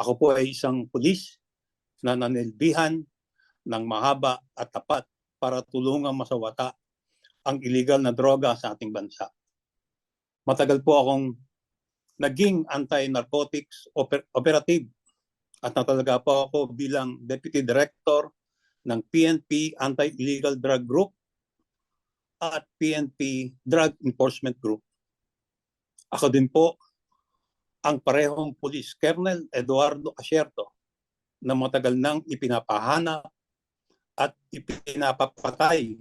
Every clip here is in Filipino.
Ako po ay isang pulis na nanilbihan ng mahaba at tapat para tulungang masawata ang illegal na droga sa ating bansa. Matagal po akong naging anti-narcotics oper- operative at natalaga po ako bilang Deputy Director ng PNP Anti-Illegal Drug Group at PNP Drug Enforcement Group. Ako din po ang parehong Police Colonel Eduardo Asierto na matagal nang ipinapahanap at ipinapapatay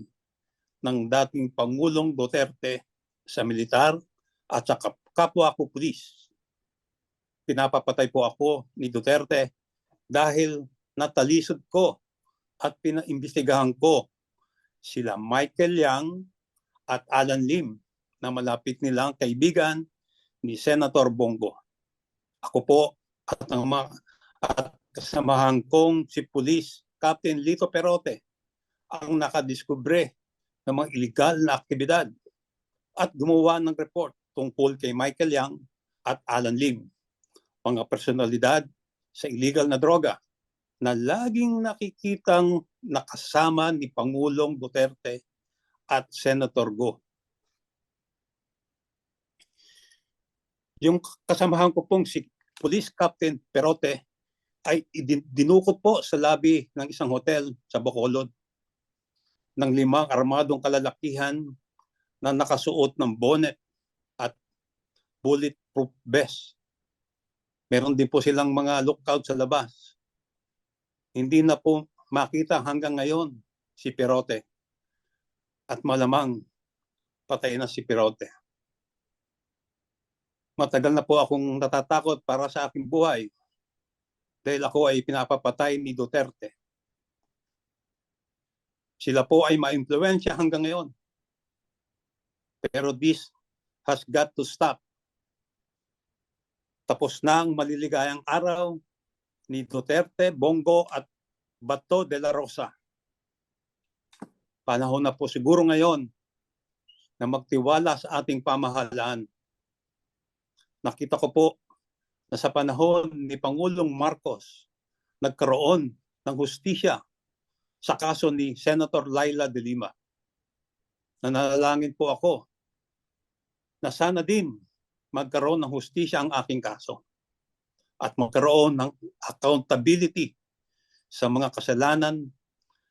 ng dating Pangulong Duterte sa militar at sa kap- kapwa ko pulis. Pinapapatay po ako ni Duterte dahil natalisod ko at pinaimbestigahan ko sila Michael Yang at Alan Lim na malapit nilang kaibigan ni Senator Bongo. Ako po at ang mga at kasamahan kong si Police Captain Lito Perote ang nakadiskubre ng mga illegal na aktibidad at gumawa ng report tungkol kay Michael Yang at Alan Lim, mga personalidad sa illegal na droga na laging nakikitang nakasama ni Pangulong Duterte at Senator Go. Yung kasamahan ko pong si Police Captain Perote ay dinukot po sa labi ng isang hotel sa Bacolod ng limang armadong kalalakihan na nakasuot ng bonnet at bulletproof vest. Meron din po silang mga lookout sa labas. Hindi na po makita hanggang ngayon si Perote. At malamang patay na si Perote. Matagal na po akong natatakot para sa aking buhay dahil ako ay pinapapatay ni Duterte. Sila po ay maimpluwensya hanggang ngayon. Pero this has got to stop. Tapos na ang maliligayang araw ni Duterte, Bongo at Bato de la Rosa. Panahon na po siguro ngayon na magtiwala sa ating pamahalaan. Nakita ko po na sa panahon ni Pangulong Marcos nagkaroon ng hustisya sa kaso ni Senator Laila de Lima. Nanalangin po ako na sana din magkaroon ng hustisya ang aking kaso at magkaroon ng accountability sa mga kasalanan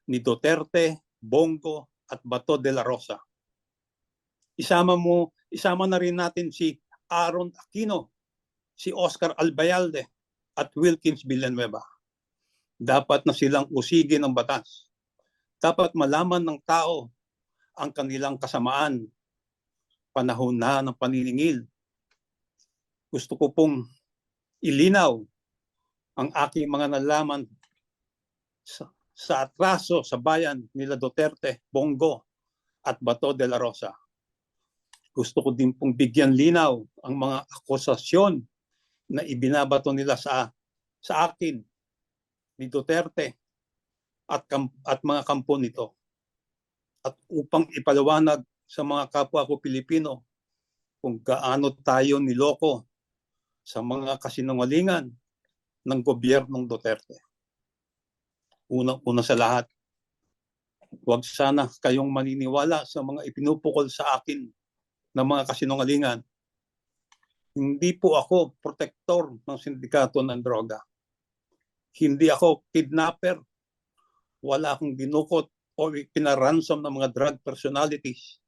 ni Duterte, Bongo at Bato de la Rosa. Isama mo, isama na rin natin si Aaron Aquino, si Oscar Albayalde at Wilkins Villanueva. Dapat na silang usigin ng batas. Dapat malaman ng tao ang kanilang kasamaan. Panahon na ng paniningil. Gusto ko pong ilinaw ang aking mga nalaman sa, sa atraso sa bayan nila Duterte, Bongo at Bato de la Rosa. Gusto ko din pong bigyan linaw ang mga akusasyon na ibinabato nila sa sa akin ni Duterte at at mga kampo nito. At upang ipaliwanag sa mga kapwa ko Pilipino kung gaano tayo niloko sa mga kasinungalingan ng gobyernong Duterte. Unang-una sa lahat, huwag sana kayong maniniwala sa mga ipinupukol sa akin ng mga kasinungalingan. Hindi po ako protektor ng sindikato ng droga. Hindi ako kidnapper. Wala akong dinukot o pinaransom ng mga drug personalities.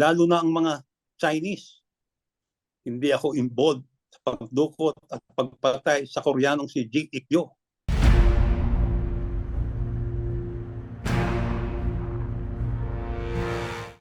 Lalo na ang mga Chinese. Hindi ako involved sa pagdukot at pagpatay sa Koreanong si Jing Ik-yo.